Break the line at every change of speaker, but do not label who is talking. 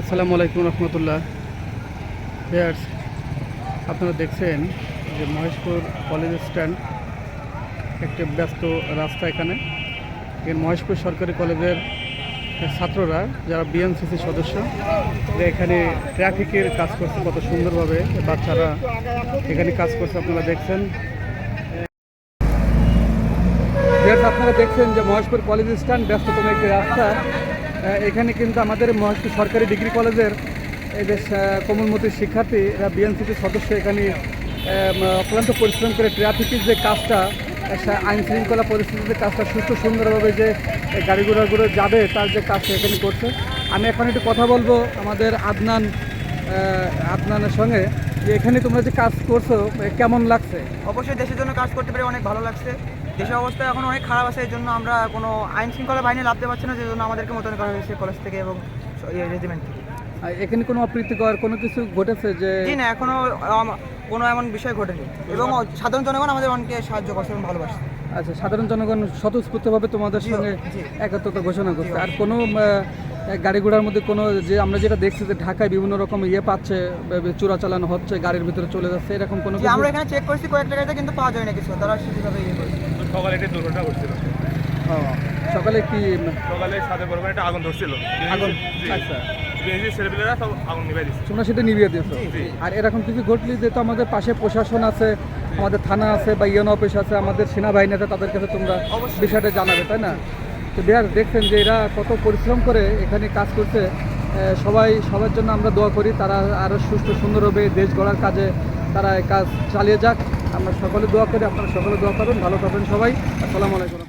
আসসালামু আলাইকুম রহমতুল্লাহ। ভিয়ার্স আপনারা দেখছেন যে মহেশপুর কলেজ স্ট্যান্ড একটি ব্যস্ত রাস্তা এখানে। এখানে মহেশপুর সরকারি কলেজের ছাত্ররা, যারা বিএনসিসি সদস্য এখানে ট্রাফিকের কাজ করছে কত সুন্দরভাবে, বাচ্চারা এখানে কাজ করছে, আপনারা দেখছেন। আপনারা দেখছেন যে মহেশপুর কলেজ স্ট্যান্ড, ব্যস্ততম একটি রাস্তা। এখানে কিন্তু আমাদের মহেশপুর সরকারি ডিগ্রি কলেজের এই যে কোমলমতি শিক্ষার্থী বিএনসিপির সদস্য এখানে অক্লান্ত পরিশ্রম করে ট্রাফিকের যে কাজটা আইন শৃঙ্খলা পরিস্থিতিতে কাজটা সুস্থ সুন্দরভাবে যে গাড়ি ঘোড়াগুলো যাবে, তার যে কাজটা এখানে করছে। আমি এখন একটু কথা বলব আমাদের আদনান আদনানের সঙ্গে যে এখানে তোমরা যে কাজ করছ কেমন লাগছে?
অবশ্যই দেশের জন্য কাজ করতে পেরে অনেক ভালো লাগছে। দেশের অবস্থা এখন অনেক খারাপ আছে এই জন্য আমরা কোনো আইন শৃঙ্খলা বাহিনী লাভতে পারছি না যে জন্য আমাদেরকে মোতায়েন করা হয়েছে কলেজ থেকে এবং রেজিমেন্ট থেকে।
এখানে কোনো অপ্রীতিকর কোনো কিছু ঘটেছে যে
জি না এখনও কোনো এমন বিষয় ঘটেনি। এবং সাধারণ জনগণ আমাদের অনেকে সাহায্য করছে এবং ভালোবাসে
আচ্ছা সাধারণ জনগণ স্বতঃস্ফূর্তভাবে তোমাদের সঙ্গে। একাত্মতা ঘোষণা করছে। আর কোনো গাড়ি ঘোড়ার মধ্যে কোনো যে আমরা যেটা দেখছি যে ঢাকায় বিভিন্ন রকম ইয়ে পাচ্ছে চোরা চালানো হচ্ছে গাড়ির ভিতরে চলে যাচ্ছে এরকম কোনো?
আমরা এখানে চেক করেছি কয়েকটা গাড়িতে কিন্তু পাওয়া যায় না কিছু। তারা সেভাবে ইয়ে করেছে।
সকালে একটি দুর্ঘটনা ঘটছিল।
সকালে কি
সকালে সাথে পরিমাণে একটা আগুন ধরছিল।
আগুন আচ্ছা।
বিএনসি ছেলেপেলেরা সব আগুন নিভাই দিচ্ছে
তোমরা সেটা নিভিয়ে দিয়েছ? আর এরকম কিছু ঘটলে যে তো আমাদের পাশে প্রশাসন আছে আমাদের থানা আছে বা ইয়ন অফিস আছে আমাদের সেনাবাহিনী আছে তাদের কাছে তোমরা। বিষয়টা জানাবে তাই না? তো বিহার দেখছেন যে এরা কত পরিশ্রম করে এখানে কাজ করছে। সবাই সবার জন্য আমরা দোয়া করি তারা আরও সুস্থ সুন্দরভাবে দেশ গড়ার কাজে তারা কাজ চালিয়ে যাক। আমরা সকলে দোয়া করি আপনারা সকলে দোয়া করুন ভালো থাকবেন সবাই। আসসালামু আলাইকুম।